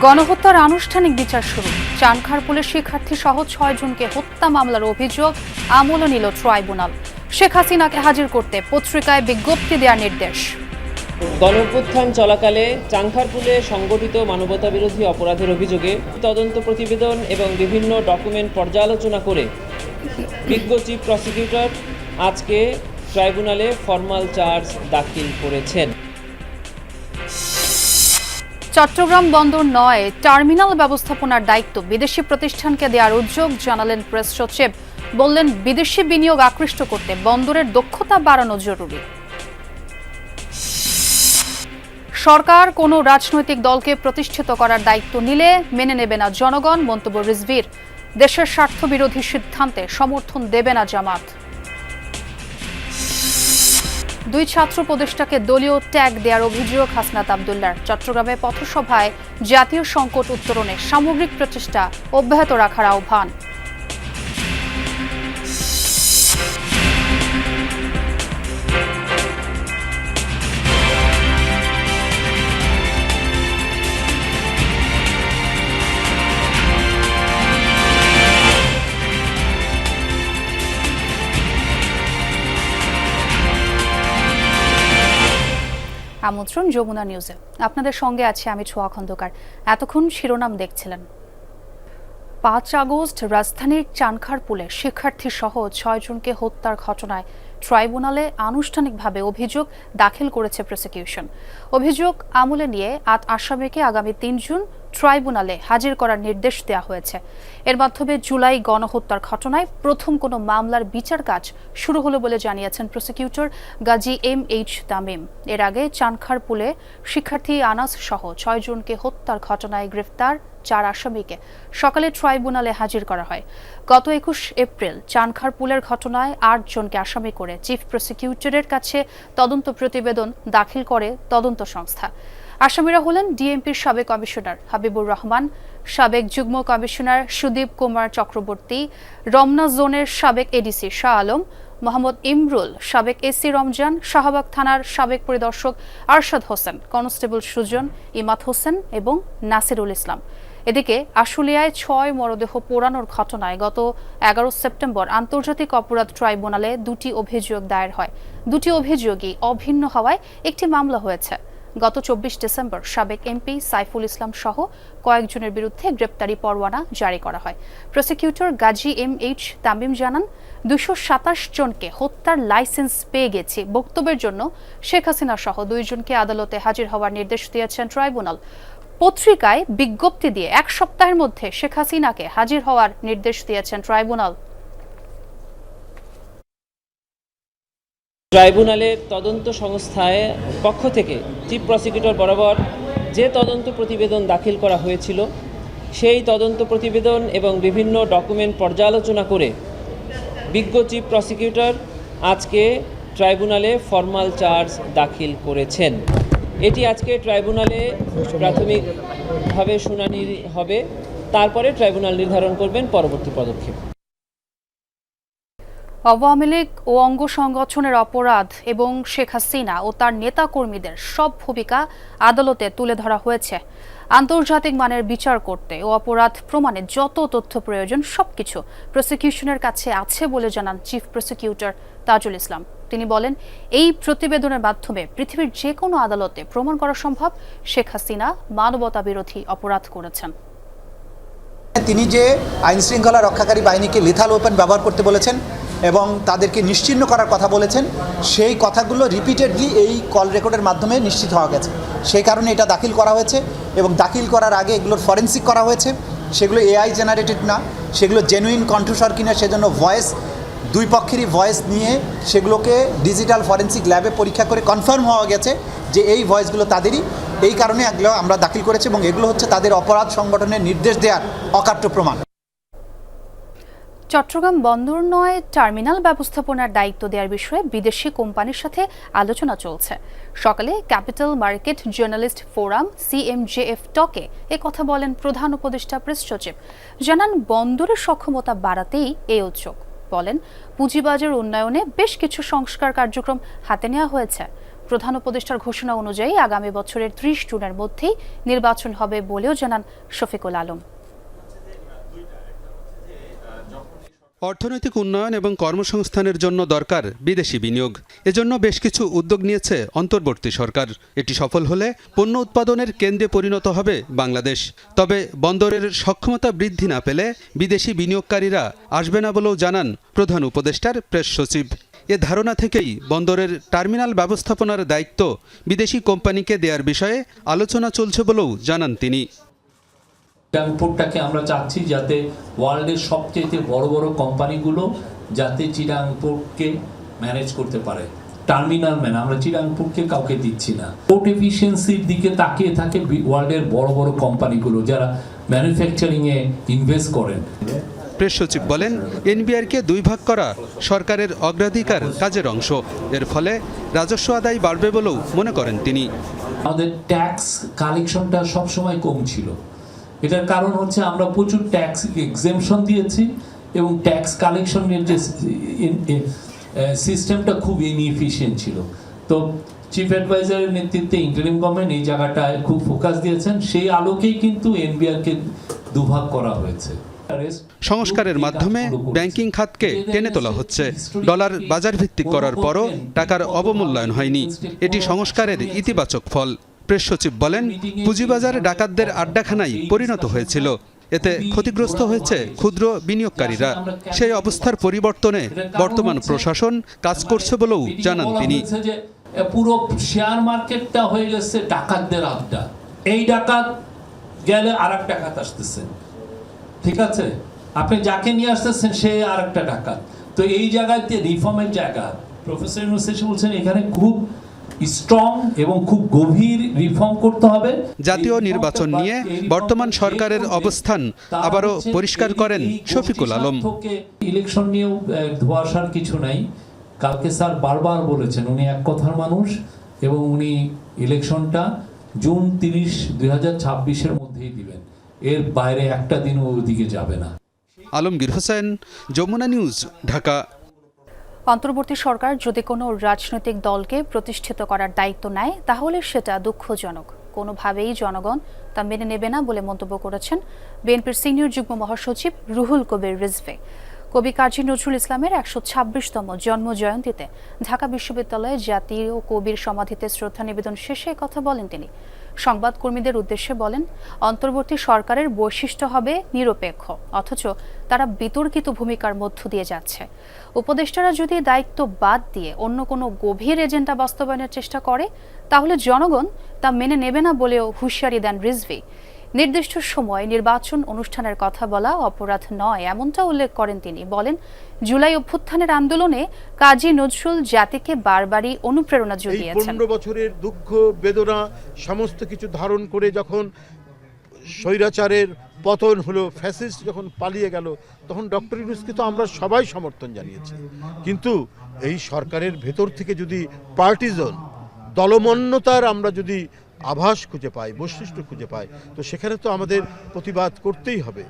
গণহত্যার আনুষ্ঠানিক বিচার শুরু। চানখারপুলের শিক্ষার্থী সহ ছয় জনকে হত্যা মামলার অভিযোগ আমলে নিল ট্রাইব্যুনাল। শেখ হাসিনাকে হাজির করতে পত্রিকায় বিজ্ঞপ্তি দেওয়ার নির্দেশ। গণঅভ্যুত্থান চলাকালে চাংখারপুলে সংগঠিত মানবতাবিরোধী অপরাধের অভিযোগে তদন্ত প্রতিবেদন এবং বিভিন্ন ডকুমেন্ট পর্যালোচনা করে বিজ্ঞ চিফ প্রসিকিউটর আজকে ট্রাইব্যুনালে ফরমাল চার্জ দাখিল করেছেন। চট্টগ্রাম বন্দর নয়, টার্মিনাল ব্যবস্থাপনার দায়িত্ব বিদেশি প্রতিষ্ঠানকে দেওয়ার উদ্যোগ জানালেন প্রেস সচিব। বললেন, বিদেশি বিনিয়োগ আকৃষ্ট করতে বন্দরের দক্ষতা বাড়ানো জরুরি। সরকার কোনো রাজনৈতিক দলকে প্রতিষ্ঠিত করার দায়িত্ব নিলে মেনে নেবে না জনগণ, মন্তব্য রিজভির। দেশের স্বার্থবিরোধী সিদ্ধান্তে সমর্থন দেবে না জামাত। দুই ছাত্র উপদেষ্টাকে দলীয় ট্যাগ দেওয়ার অভিযোগ হাসনাত আবদুল্লার। চট্টগ্রামে পথসভায় জাতীয় সংকট উত্তরণে সামগ্রিক প্রচেষ্টা অব্যাহত রাখার আহ্বান। আমন্ত্রণ যমুনা নিউজে। আপনাদের সঙ্গে আছে আমি ছোয়া খন্দকার। এতক্ষণ শিরোনাম দেখছিলেন। পাঁচ আগস্ট রাজধানীর চানখারপুলে শিক্ষার্থী সহ ছয়জনকে হত্যার ঘটনায় ট্রাইব্যুনালে আনুষ্ঠানিকভাবে অভিযোগ দাখিল করেছে প্রসিকিউশন। অভিযোগ আমলে নিয়ে আট আসামিকে আগামী তিন জুন ট্রাইব্যুনালে হাজির করার নির্দেশ দেওয়া হয়েছে। এর মাধ্যমে জুলাই গণহত্যার ঘটনায় প্রথম কোনো মামলার বিচার কাজ শুরু হলো বলে জানিয়েছেন prosecutor Gazi M H Tamim. এর আগে চানখারপুলে শিক্ষার্থী আনাস সহ ছয়জনকে হত্যার ঘটনায় গ্রেফতার চার আসামিকে সকালে ট্রাইব্যুনালে হাজির করা হয়। গত একুশ এপ্রিল চানখারপুলের ঘটনায় আট জনকে আসামি করে চিফ প্রসিকিউটরের কাছে তদন্ত প্রতিবেদন দাখিল করে তদন্ত সংস্থা। আসামিরা হলেন ডিএমপির সাবেক কমিশনার হাবিবুর রহমান, সাবেক যুগ্ম কমিশনার সুদীপ কুমার চক্রবর্তী, রমনা জোনের সাবেক এডিসি শাহ আলম, মোহাম্মদ ইমরুল, সাবেক এসি রমজান, শাহবাগ থানার সাবেক পরিদর্শক আরশাদ হোসেন, কনস্টেবল সুজন ইমাত হোসেন এবং নাসিরুল ইসলাম। এদিকে আশুলিয়ায় ছয় মরদেহ পোড়ানোর ঘটনায় গত এগারো সেপ্টেম্বর আন্তর্জাতিক অপরাধ ট্রাইব্যুনালে দুটি অভিযোগ দায়ের হয়। দুটি অভিযোগই অভিন্ন হওয়ায় একটি মামলা হয়েছে। গত চব্বিশ ডিসেম্বর সাবেক এমপি সাইফুল ইসলাম সহ কয়েকজনের বিরুদ্ধে গ্রেপ্তারি পরোয়ানা জারি করা হয়। Prosecutor Gazi M H Tamim জানান, দুশো সাতাশ জনকে হত্যার লাইসেন্স পেয়ে গেছে। বক্তব্যের জন্য শেখ হাসিনা সহ দুইজনকে আদালতে হাজির হওয়ার নির্দেশ দিয়েছেন ট্রাইব্যুনাল। পত্রিকায় বিজ্ঞপ্তি দিয়ে এক সপ্তাহের মধ্যে শেখ হাসিনাকে হাজির হওয়ার নির্দেশ দিয়েছেন ট্রাইব্যুনাল। ট্রাইব্যুনালের তদন্ত সংস্থায় পক্ষ থেকে চিফ প্রসিকিউটর বরাবর যে তদন্ত প্রতিবেদন দাখিল করা হয়েছিল, সেই তদন্ত প্রতিবেদন এবং বিভিন্ন ডকুমেন্ট পর্যালোচনা করে বিজ্ঞ চিফ প্রসিকিউটর আজকে ট্রাইব্যুনালে ফরমাল চার্জ দাখিল করেছেন। এটি আজকে ট্রাইব্যুনালে প্রাথমিকভাবে শুনানি হবে, তারপরে ট্রাইব্যুনাল নির্ধারণ করবেন পরবর্তী পদক্ষেপ। আওয়ামী লীগ ও অঙ্গ সংগঠনের অপরাধ এবং শেখ হাসিনা ও তার নেতাকর্মীদের সব ভূমিকা আদালতে তুলে ধরা হয়েছে। আন্তর্জাতিক মানের বিচার করতে ও অপরাধ প্রমাণে যত তথ্য প্রয়োজন, সবকিছু প্রসিকিউশনের কাছে আছে বলে জানান চিফ প্রসিকিউটর তাজুল ইসলাম। তিনি বলেন, এই প্রতিবেদনের মাধ্যমে পৃথিবীর যে কোনো আদালতে প্রমাণ করা সম্ভব, শেখ হাসিনা মানবতা বিরোধী অপরাধ করেছেন। তিনি যে আইন শৃঙ্খলা রক্ষাকারী বাহিনীকে লিথাল ওপেন ব্যবহার করতে বলেছেন এবং তাদেরকে নিশ্চিহ্ন করার কথা বলেছেন, সেই কথাগুলো রিপিটেডলি এই কল রেকর্ডের মাধ্যমে নিশ্চিত হওয়া গেছে। সেই কারণে এটা দাখিল করা হয়েছে এবং দাখিল করার আগে এগুলোর ফরেন্সিক করা হয়েছে। সেগুলো এআই জেনারেটেড না, সেগুলো জেনুইন কণ্ঠস্বর কিনা, সেজন্য ভয়েস দুই পক্ষেরই ভয়েস নিয়ে সেগুলোকে ডিজিটাল ফরেন্সিক ল্যাবে পরীক্ষা করে কনফার্ম হওয়া গেছে যে এই ভয়েসগুলো তাদেরই। এই কারণে এগুলো আমরা দাখিল করেছি এবং এগুলো হচ্ছে তাদের অপরাধ সংগঠনের নির্দেশ দেওয়ার অকাট্য প্রমাণ। চট্টগ্রাম বন্দর নয়, টার্মিনাল ব্যবস্থাপনার দায়িত্ব দেওয়ার বিষয়ে বিদেশি কোম্পানির সাথে আলোচনা চলছে। সকালে capital market journalist forum CMJF টকে এ কথা বলেন প্রধান উপদেষ্টা প্রেস সচিব। জানান, বন্দরের সক্ষমতা বাড়াতেই এই উদ্যোগ। বলেন, পুঁজিবাজার উন্নয়নে বেশ কিছু সংস্কার কার্যক্রম হাতে নেওয়া হয়েছে। প্রধান উপদেষ্টার ঘোষণা অনুযায়ী আগামী বছরের ত্রিশ জুনের মধ্যেই নির্বাচন হবে বলেও জানান শফিকুল আলম। অর্থনৈতিক উন্নয়ন এবং কর্মসংস্থানের জন্য দরকার বিদেশি বিনিয়োগ। এজন্য বেশ কিছু উদ্যোগ নিয়েছে অন্তর্বর্তী সরকার। এটি সফল হলে পণ্য উৎপাদনের কেন্দ্রে পরিণত হবে বাংলাদেশ। তবে বন্দরের সক্ষমতা বৃদ্ধি না পেলে বিদেশি বিনিয়োগকারীরা আসবে না বলেও জানান প্রধান উপদেষ্টার প্রেস সচিব। এ ধারণা থেকেই বন্দরের টার্মিনাল ব্যবস্থাপনার দায়িত্ব বিদেশি কোম্পানিকে দেওয়ার বিষয়ে আলোচনা চলছে বলেও জানান তিনি। চিরাংপুরটাকে আমরা চাচ্ছি যাতে ওয়ার্ল্ডের সবচেয়ে বড় বড় কোম্পানিগুলো যাতে চিরাংপুরকে ম্যানেজ করতে পারে। টার্মিনাল ম্যান আমরা চিরাংপুরকে কাউকে দিচ্ছি না। পোর্ট এফিসিয়েন্সির দিকে তাকিয়ে থাকে ওয়ার্ল্ডের বড় বড় কোম্পানিগুলো যারা ম্যানুফ্যাকচারিংয়ে ইনভেস্ট করেন। প্রেস সচিব বলেন এনবিআরকে দুই ভাগ করা সরকারের অগ্রাধিকার কাজের অংশ। এর ফলে রাজস্ব আদায় বাড়বে বলেও মনে করেন তিনি। আমাদের ট্যাক্স কালেকশনটা সবসময় কম ছিল। এটার কারণ হচ্ছে আমরা প্রচুর ট্যাক্স এক্সেমশন দিয়েছি এবং ট্যাক্স কালেকশনের যে সিস্টেমটা খুব ইনএফিশিয়েন্ট ছিল। তো চিফ অ্যাডভাইজারের নেতৃত্বে ইন্টারিম গভর্নমেন্ট এই জায়গাটায় খুব ফোকাস দিয়েছেন। সেই আলোকেই কিন্তু এনবিআরকে দুভাগ করা হয়েছে। সংস্কারের মাধ্যমে ব্যাংকিং খাতকে টেনে তোলা হচ্ছে। ডলার বাজার ভিত্তিক করার পরও টাকার অবমূল্যায়ন হয়নি। এটি সংস্কারের ইতিবাচক ফল। প্রেস সচিব বলেন পুঁজিবাজার ডাকাতদের আড্ডাখানায় পরিণত হয়েছিল। এতে ক্ষতিগ্রস্ত হয়েছে ক্ষুদ্র বিনিয়োগকারীরা। সেই অবস্থার পরিবর্তনে বর্তমান প্রশাসন কাজ করছে বলেও জানান তিনি। পুরো শেয়ার মার্কেটটা হয়ে গেছে ডাকাতদের আড্ডা। এই ডাকাত গেলে আর এক ডাকাত আসতেছে। ঠিক আছে? আপনি যাকে নিয়ে আসতেছেন সে আর একটা ডাকাত। তো এই জায়গাতে রিফর্মের জায়গা প্রফেসর ইউনুস বলছেন এখানে খুব স্ট্রং এবং খুব গভীর রিফর্ম করতে হবে। জাতীয় নির্বাচন নিয়ে বর্তমান সরকারের অবস্থান আবারও পরিষ্কার করেন শফিকুল আলম। ইলেকশন নিয়েও ধোঁয়াশার কিছু নাই। কালকে স্যার বারবার বলেছেন উনি এক কথার মানুষ এবং উনি ইলেকশনটা জুন তিরিশ দুই হাজার ছাব্বিশের মধ্যেই দিবেন। এর বাইরে একটা দিনও ওদিকে যাবে না। আলমগীর হোসেন যমুনা নিউজ ঢাকা। অন্তর্বর্তী সরকার যদি কোনো রাজনৈতিক দলকে প্রতিষ্ঠিত করার দায়িত্ব নেয়, তাহলে সেটা দুঃখজনক। কোনোভাবেই জনগণ তা মেনে নেবে না বলে মন্তব্য করেছেন বিএনপির সিনিয়র যুগ্ম মহাসচিব রুহুল কবির রিজভে। কবি কাজী নজরুল ইসলামের একশো ছাব্বিশতম জন্ম জয়ন্তীতে ঢাকা বিশ্ববিদ্যালয়ে জাতীয় কবির সমাধিতে শ্রদ্ধা নিবেদন শেষে কথা বলেন তিনি। সংবাদকর্মীদের উদ্দেশ্যে বলেন, অন্তর্বর্তী সরকারের বৈশিষ্ট্য হবে নিরপেক্ষ, অথচ তারা বিতর্কিত ভূমিকার মধ্য দিয়ে যাচ্ছে। উপদেষ্টারা যদি দায়িত্ব বাদ দিয়ে অন্য কোনো গভীর এজেন্ডা বাস্তবায়নের চেষ্টা করে, তাহলে জনগণ তা মেনে নেবে না বলেও হুঁশিয়ারি দেন রিজভি। নির্দিষ্ট সময় নির্বাচন অনুষ্ঠানের কথা বলা অপরাধ নয় এমনটা উল্লেখ করেন তিনি। বলেন জুলাই অভ্যুত্থানের আন্দোলনে কাজী নজরুল জাতিকে বারবারই অনুপ্রেরণা জুগিয়েছেন। পনেরো বছরের দুঃখ বেদনা সমস্ত কিছু ধারণ করে যখন স্বৈরাচারের পতন হলো ফ্যাসিস্ট যখন পালিয়ে গেল তখন ডক্টর ইউনুসকে তো আমরা সবাই সমর্থন জানিয়েছি। কিন্তু এই সরকারের ভেতর থেকে যদি পার্টিজন দলমন্যতার আমরা যদি আভাস খুঁজে পাই বৈশিষ্ট্য খুঁজে পাই তো সেখানে তো আমাদের প্রতিবাদ করতেই হবে।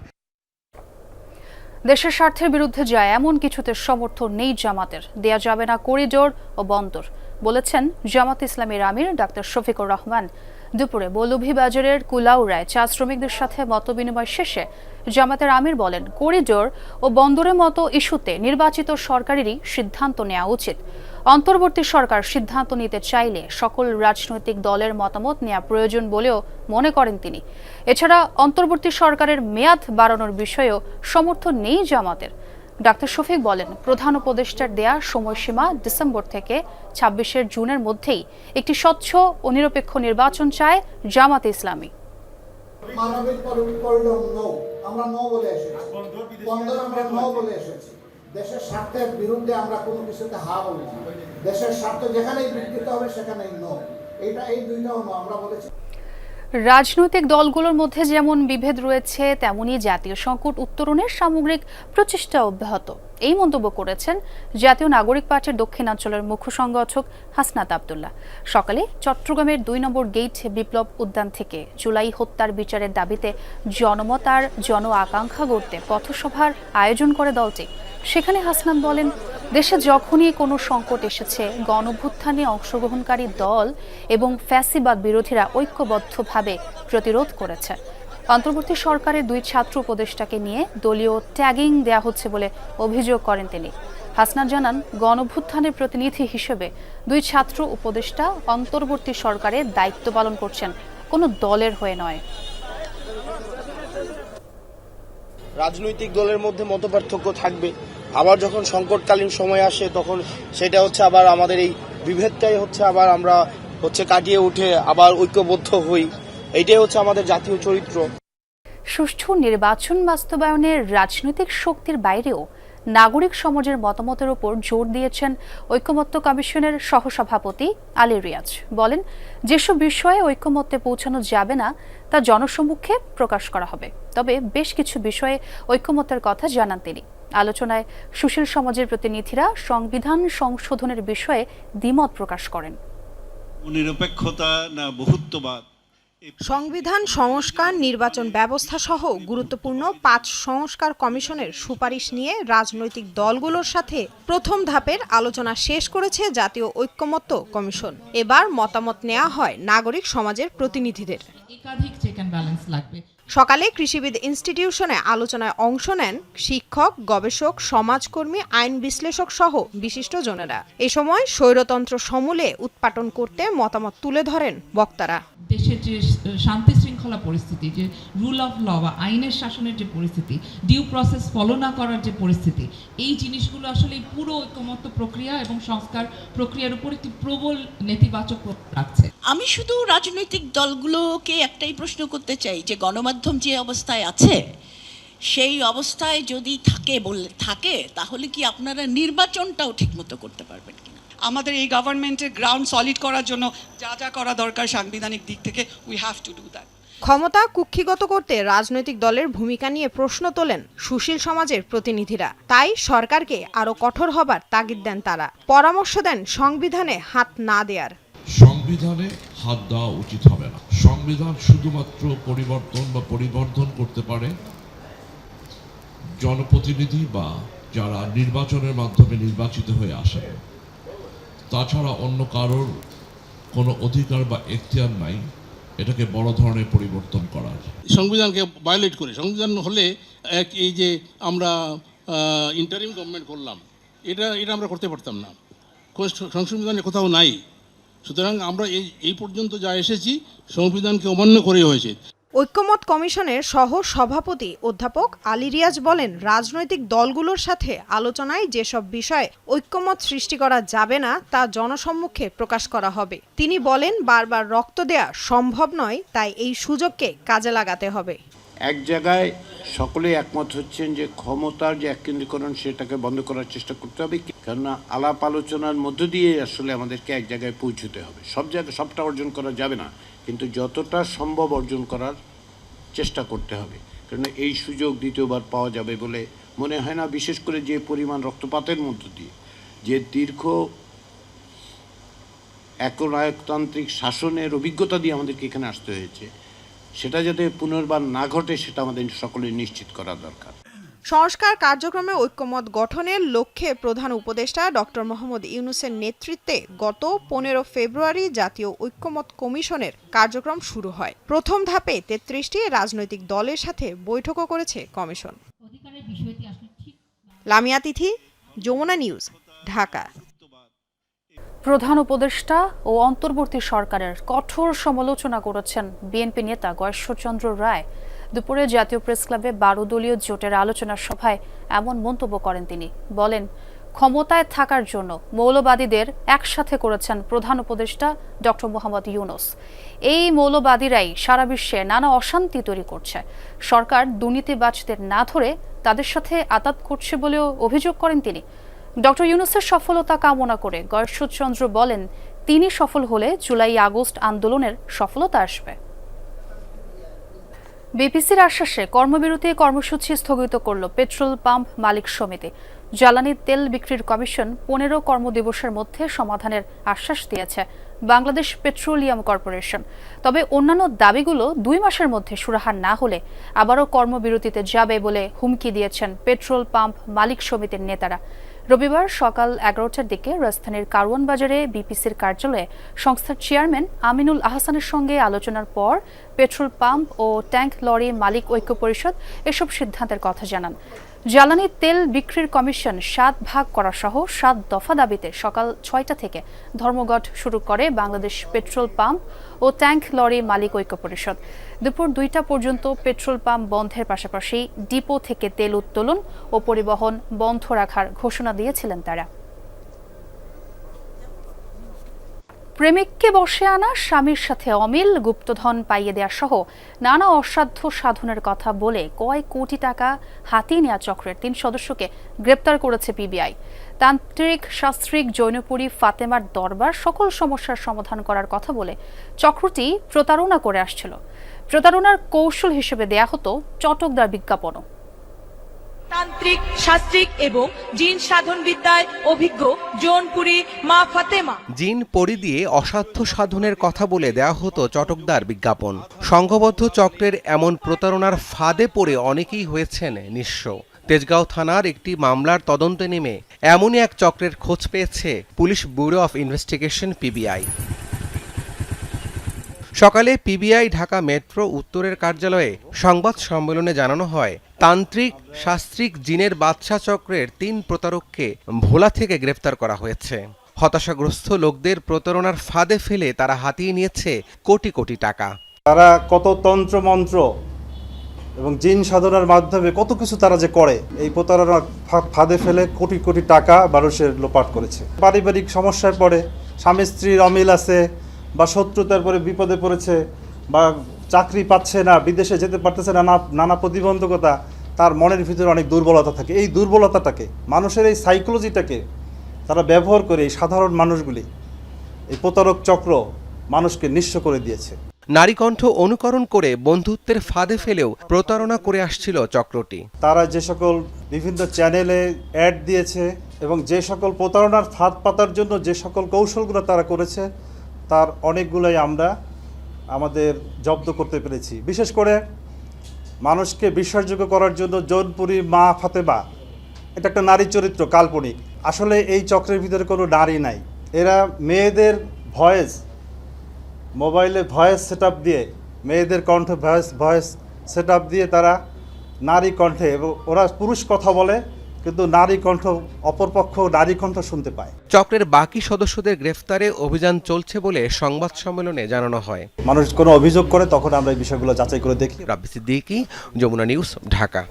দেশের স্বার্থের বিরুদ্ধে যায় এমন কিছুতে সমর্থন নেই জামাতের। দেয়া যাবে না করিডোর ও বন্দর, বলেছেন জামাত ইসলামীর আমির ডাক্তার শফিকুর রহমান। দুপুরে বৌলভীবাজারের কুলাউড়ায় চা শ্রমিকদের সাথে মতবিনিময় শেষে জামাতের আমির বলেন, করিডোর ও বন্দরের মতো ইস্যুতে নির্বাচিত সরকারেরই সিদ্ধান্ত নেওয়া উচিত। অন্তর্বর্তী সরকার সিদ্ধান্ত নিতে চাইলে সকল রাজনৈতিক দলের মতামত নেওয়া প্রয়োজন বলেও মনে করেন তিনি। এছাড়া অন্তর্বর্তী সরকারের মেয়াদ বাড়ানোর বিষয়েও সমর্থন নেই জামাতের। ডাক্তার শফিক বলেন, প্রধান উপদেষ্টার দেয়া সময়সীমা ডিসেম্বর থেকে ছাব্বিশের জুনের মধ্যেই একটি স্বচ্ছ ও নিরপেক্ষ নির্বাচন চায় জামাত ইসলামী। মানবিক আমরা বলে এসেছি। আমরা বলে এসেছি। দেশের স্বার্থের বিরুদ্ধে আমরা কোনো কিছুতে হা বলেছি দেশের স্বার্থ যেখানেই বিকৃত হবে, সেখানেই নো এটা এই দুইটাও নো আমরা বলেছি। রাজনৈতিক দলগুলোর মধ্যে যেমন বিভেদ রয়েছে তেমনি জাতীয় সংকট উত্তরণের সামগ্রিক প্রচেষ্টা অব্যাহত এই মন্তব্য করেছেন জাতীয় নাগরিক পার্টির দক্ষিণাঞ্চলের মুখ্য সংগঠক হাসনাত আবদুল্লাহ। সকালে চট্টগ্রামের দুই নম্বর গেট বিপ্লব উদ্যান থেকে জুলাই হত্যার বিচারের দাবিতে জনমত আর জন আকাঙ্ক্ষা গড়তে পথসভার আয়োজন করে দলটি। সেখানে হাসনাত বলেন, দেশে যখনই কোনো সংকট এসেছে, গণভ্যুত্থানে অংশগ্রহণকারী দল এবং ফ্যাসিবাদ বিরোধীরা ঐক্যবদ্ধভাবে প্রতিরোধ করেছে। অন্তর্বর্তী সরকারের দুই ছাত্র উপদেষ্টাকে নিয়ে দলীয় ট্যাগিং দেয়া হচ্ছে বলে অভিযোগ করেন তিনি। হাসনাত জানান, গণভ্যুত্থানের প্রতিনিধি হিসেবে দুই ছাত্র উপদেষ্টা অন্তর্বর্তী সরকারের দায়িত্ব পালন করছেন, কোনো দলের হয়ে নয়। রাজনৈতিক দলের মধ্যে মতপার্থক্য থাকবে। আবার যখন সংকটকালীন সময় আসে, তখন সেটা হচ্ছে আবার আমাদের এই বিভেদটাই হচ্ছে আবার আমরা হচ্ছে কাটিয়ে উঠে আবার ঐক্যবদ্ধ হই। এইটাই হচ্ছে আমাদের জাতীয় চরিত্র। সুষ্ঠু নির্বাচন বাস্তবায়নের রাজনৈতিক শক্তির বাইরেও নাগরিক সমাজের মতামতের উপর জোর দিয়েছেন ঐক্যমত্য কমিশনের সহসভাপতি আলী রিয়াজ। বলেন যেসব বিষয়ে ঐক্যমত্যে পৌঁছানো যাবে না তা জনসম্মুখে প্রকাশ করা হবে। তবে বেশ কিছু বিষয়ে ঐক্যমত্যের কথা জানান তিনি। আলোচনায় সুশীল সমাজের প্রতিনিধিরা সংবিধান সংশোধনের বিষয়ে দ্বিমত প্রকাশ করেন। নিরপেক্ষতা না বহুত্ববাদ সংবিধান, সংস্কার, নির্বাচন ব্যবস্থা সহ গুরুত্বপূর্ণ পাঁচ সংস্কার কমিশনের সুপারিশ নিয়ে রাজনৈতিক দলগুলোর সাথে প্রথম ধাপের আলোচনা শেষ করেছে জাতীয় ঐক্যমত্য কমিশন। এবার মতামত নেওয়া হয় নাগরিক সমাজের প্রতিনিধিদের। একাধিক চেক অ্যান্ড ব্যালেন্স লাগবে। সকালে কৃষিবিদ ইনস্টিটিউশনে আলোচনায় অংশ নেন শিক্ষক, গবেষক, সমাজকর্মী, আইন বিশ্লেষক সহ বিশিষ্ট জনেরা। এ সময় স্বৈরতন্ত্র সমূলে উৎপাটন করতে মতামত তুলে ধরেন বক্তারা। দেশের যে শান্তি শৃঙ্খলা পরিস্থিতি যে রুল অফ ল বা আইনের শাসনের যে পরিস্থিতি ডিউ প্রসেস ফলো না করার যে পরিস্থিতি এই জিনিসগুলো আসলে এই পুরো ঐক্যমত্য প্রক্রিয়া এবং সংস্কার প্রক্রিয়ার উপর একটি প্রবল নেতিবাচক প্রভাব রাখছে। আমি শুধু রাজনৈতিক দলগুলোকে একটাই প্রশ্ন করতে চাই যে গণমাধ্যম যে অবস্থায় আছে সেই অবস্থায় যদি থাকে বললে থাকে তাহলে কি আপনারা নির্বাচনটাও ঠিকমতো করতে পারবেন কিনা? আমাদের এই গভর্নমেন্টের গ্রাউন্ড সলিড করার জন্য যা যা করা দরকার সাংবিধানিক দিক থেকে we have to do that ক্ষমতা কুক্ষিগত করতে রাজনৈতিক দলের ভূমিকা নিয়ে প্রশ্ন তোলেন সুশীল সমাজের প্রতিনিধিরা। তাই সরকারকে আরও কঠোর হবার তাগিদ দেন তারা। পরামর্শ দেন সংবিধানে হাত না দেয়ার। সংবিধানে হাত দেওয়া উচিত হবে না। সংবিধান শুধুমাত্র পরিবর্তন বা পরিবর্ধন করতে পারে জনপ্রতিনিধি বা যারা নির্বাচনের মাধ্যমে নির্বাচিত হয়ে আসে তাছাড়া অন্য কারোর কোনো অধিকার বা এখতিয়ার নাই। এটাকে বড় ধরনের পরিবর্তন করার। সংবিধানকে ভায়োলেট করে। সংবিধান হলে এক এই যে আমরা ইন্টারিম গভর্নমেন্ট করলাম, এটা এটা আমরা করতে পারতাম না। সংবিধানে কোথাও নাই। সুতরাং আমরা এই এই পর্যন্ত যা এসেছি, সংবিধানকে অমান্য করে হয়েছে। ঐক্যমত কমিশনের সহ সভাপতি অধ্যাপক আলী রিয়াজ বলেন, রাজনৈতিক দলগুলোর সাথে আলোচনায় যেসব বিষয়ে ঐক্যমত সৃষ্টি করা যাবে না, তা জনসম্মুখে প্রকাশ করা হবে। তিনি বলেন, বারবার রক্ত দেয়া সম্ভব নয়, তাই এই সুযোগকে কাজে লাগাতে হবে। এক জায়গায় সকলে একমত হচ্ছেন যে ক্ষমতার যে এককেন্দ্রীকরণ, সেটাকে বন্ধ করার চেষ্টা করতে হবে, কেননা আলাপ আলোচনার মধ্য দিয়ে আসলে আমাদেরকে এক জায়গায় পৌঁছতে হবে। সব জায়গায় সবটা অর্জন করা যাবে না। কিন্তু যতটা সম্ভব অর্জন করার চেষ্টা করতে হবে। কারণ এই সুযোগ দ্বিতীয়বার পাওয়া যাবে বলে মনে হয় না, বিশেষ করে যে পরিমাণ রক্তপাতের মধ্য দিয়ে। যে দীর্ঘ একনায়কতান্ত্রিক শাসনের অভিজ্ঞতা দিয়ে আমাদেরকে এখানে আসতে হয়েছে, সেটা যাতে পুনর্বার না ঘটে, সেটা আমাদের সকলে নিশ্চিত করা দরকার। সংস্কার কার্যক্রমে ঐক্যমত গঠনের লক্ষ্যে প্রধান উপদেষ্টা ডক্টর মোহাম্মদ ইউনুসের নেতৃত্বে গত পনেরো ফেব্রুয়ারি জাতীয় ঐক্যমত কমিশনের কার্যক্রম শুরু হয়। প্রথম ধাপে তেত্রিশটি রাজনৈতিক দলের সাথে বৈঠকও করেছে কমিশন। অধিকারের বিষয়টি আসলে ঠিক লামিয়া তিথি যমুনা নিউজ ঢাকা। প্রধান উপদেষ্টা ও অন্তর্বর্তী সরকারের কঠোর সমালোচনা করেছেন বিএনপি নেতা গয়েশ্বরচন্দ্র রায়। দুপুরে জাতীয় প্রেস ক্লাবে বারো দলীয় জোটের আলোচনা সভায় এমন মন্তব্য করেন তিনি। বলেন, ক্ষমতায় থাকার জন্য মৌলবাদীদের একসাথে করেছেন প্রধান উপদেষ্টা ডক্টর মোহাম্মদ ইউনুস। এই মৌলবাদীরাই সারা বিশ্বে নানা অশান্তি তৈরি করছে। সরকার দুর্নীতিবাজদের না ধরে তাদের সাথে আতাত করছে বলেও অভিযোগ করেন তিনি। ডক্টর ইউনুসের সফলতা কামনা করে গয়েশ্বরচন্দ্র বলেন, তিনি সফল হলে জুলাই আগস্ট আন্দোলনের সফলতা আসবে। বিপিসির আশ্বাসে কর্মবিরতি কর্মসূচি স্থগিত করল পেট্রোল পাম্প মালিক সমিতি। জ্বালানি তেল বিক্রির কমিশন পনেরো কর্মদিবসের মধ্যে সমাধানের আশ্বাস দিয়েছে বাংলাদেশ পেট্রোলিয়াম কর্পোরেশন। তবে অন্যান্য দাবিগুলো দুই মাসের মধ্যে সুরাহা না হলে আবারও কর্মবিরতিতে যাবে বলে হুমকি দিয়েছেন পেট্রোল পাম্প মালিক সমিতির নেতারা। রবিবার সকাল এগারোটার দিকে রাজধানীর কারওয়ান বাজারে বিপিসির কার্যালয়ে সংস্থার চেয়ারম্যান আমিনুল আহসানের সঙ্গে আলোচনার পর পেট্রোল পাম্প ও ট্যাঙ্ক লরি মালিক ঐক্য পরিষদ এসব সিদ্ধান্তের কথা জানান। জ্বালানি তেল বিক্রির কমিশন সাত ভাগ করা সহ সাত দফা দাবিতে সকাল ছয়টা থেকে ধর্মঘট শুরু করে বাংলাদেশ পেট্রোল পাম্প ও ট্যাঙ্ক লরি মালিক ঐক্য পরিষদ। দুপুর দুইটা পর্যন্ত পেট্রোল পাম্প বন্ধের পাশাপাশি ডিপো থেকে তেল উত্তোলন ও পরিবহন বন্ধ রাখার ঘোষণা দিয়েছিলেন তারা। প্রেমিককে বসে আনা, স্বামীর সাথে অমিল, গুপ্তধন পাইয়ে দেওয়া সহ নানা অসাধ্য সাধনের কথা বলে কয় কোটি টাকা হাতিয়ে নেওয়া চক্রের তিন সদস্যকে গ্রেপ্তার করেছে পিবিআই। তান্ত্রিক, শাস্ত্রিক, জৈনপুরী, ফাতেমার দরবার সকল সমস্যার সমাধান করার কথা বলে চক্রটি প্রতারণা করে আসছিল। প্রতারণার কৌশল হিসেবে দেয়া হতো চটকদার বিজ্ঞাপনও। তান্ত্রিক, শাস্ত্রিক এবং জিন সাধন বিদ্যায় অভিজ্ঞ জৌনপুরী মা ফাতেমা। জিন পরি দিয়ে অসাধ্য সাধনের কথা বলে দেওয়া হতো চটকদার বিজ্ঞাপন। সংঘবদ্ধ চক্রের এমন প্রতারণার ফাঁদে পড়ে অনেকেই হয়েছেন নিঃস্ব। তেজগাঁও থানার একটি মামলার তদন্তে নেমে এমনই এক চক্রের খোঁজ পেয়েছে পুলিশ ব্যুরো অফ ইনভেস্টিগেশন পিবিআই। সকালে পিবিআই ঢাকা মেট্রো উত্তরের কার্যালয়ে সংবাদ সম্মেলনে জানানো হয় তান্ত্রিক, শাস্ত্রিক জিনের বাদশা চক্রের তিন প্রতারককে ভোলা থেকে গ্রেফতার করা হয়েছে। হতাশাগ্রস্ত লোকদের প্রতারণার ফাঁদে ফেলে তারা হাতিয়ে নিয়েছে কোটি কোটি টাকা। তারা কত তন্ত্র মন্ত্র এবং জিন সাধনার মাধ্যমে কত কিছু তারা যে করে, এই প্রতারণার ফাঁদে ফেলে কোটি কোটি টাকা মানুষের লোপাট করেছে। পারিবারিক সমস্যায় পড়ে, স্বামী স্ত্রীর অমিল আছে বা শত্রুতার পরে বিপদে পড়েছে বা চাকরি পাচ্ছে না বিদেশে যেতে পারতেছে না নানা প্রতিবন্ধকতা তার মনের ভিতরে অনেক দুর্বলতা থাকে। এই দুর্বলতাটাকে মানুষের এই সাইকোলজিটাকে তারা ব্যবহার করে এই সাধারণ মানুষগুলি এই প্রতারক চক্র মানুষকে নিঃস্ব করে দিয়েছে। নারীকণ্ঠ অনুকরণ করে বন্ধুত্বের ফাঁদে ফেলেও প্রতারণা করে আসছিল চক্রটি। তারা যে সকল বিভিন্ন চ্যানেলে অ্যাড দিয়েছে এবং যে সকল প্রতারণার ফাঁদ পাতার জন্য যে সকল কৌশলগুলো তারা করেছে তার অনেকগুলোই আমরা আমাদের জব্দ করতে পেরেছি। বিশেষ করে মানুষকে বিশ্বাসযোগ্য করার জন্য জৌনপুরী মা ফাতেমা, এটা একটা নারী চরিত্র, কাল্পনিক। আসলে এই চক্রের ভিতরে কোনো নারী নাই। এরা মেয়েদের ভয়েস, মোবাইলে ভয়েস সেট দিয়ে, মেয়েদের কণ্ঠ ভয়েস ভয়েস সেট দিয়ে তারা নারী কণ্ঠে, এবং ওরা পুরুষ কথা বলে কিন্তু নারী কণ্ঠ অপরপক্ষ নারী কণ্ঠ শুনতে পায়। চক্রের বাকি সদস্যদের গ্রেফতারে অভিযান চলছে বলে সংবাদ সম্মেলনে জানানো হয়। মানুষ কোনো অভিযোগ করে তখন আমরা এই বিষয়গুলো যাচাই করে দেখি। রাব্বি সিদ্দিকি যমুনা নিউজ ঢাকা।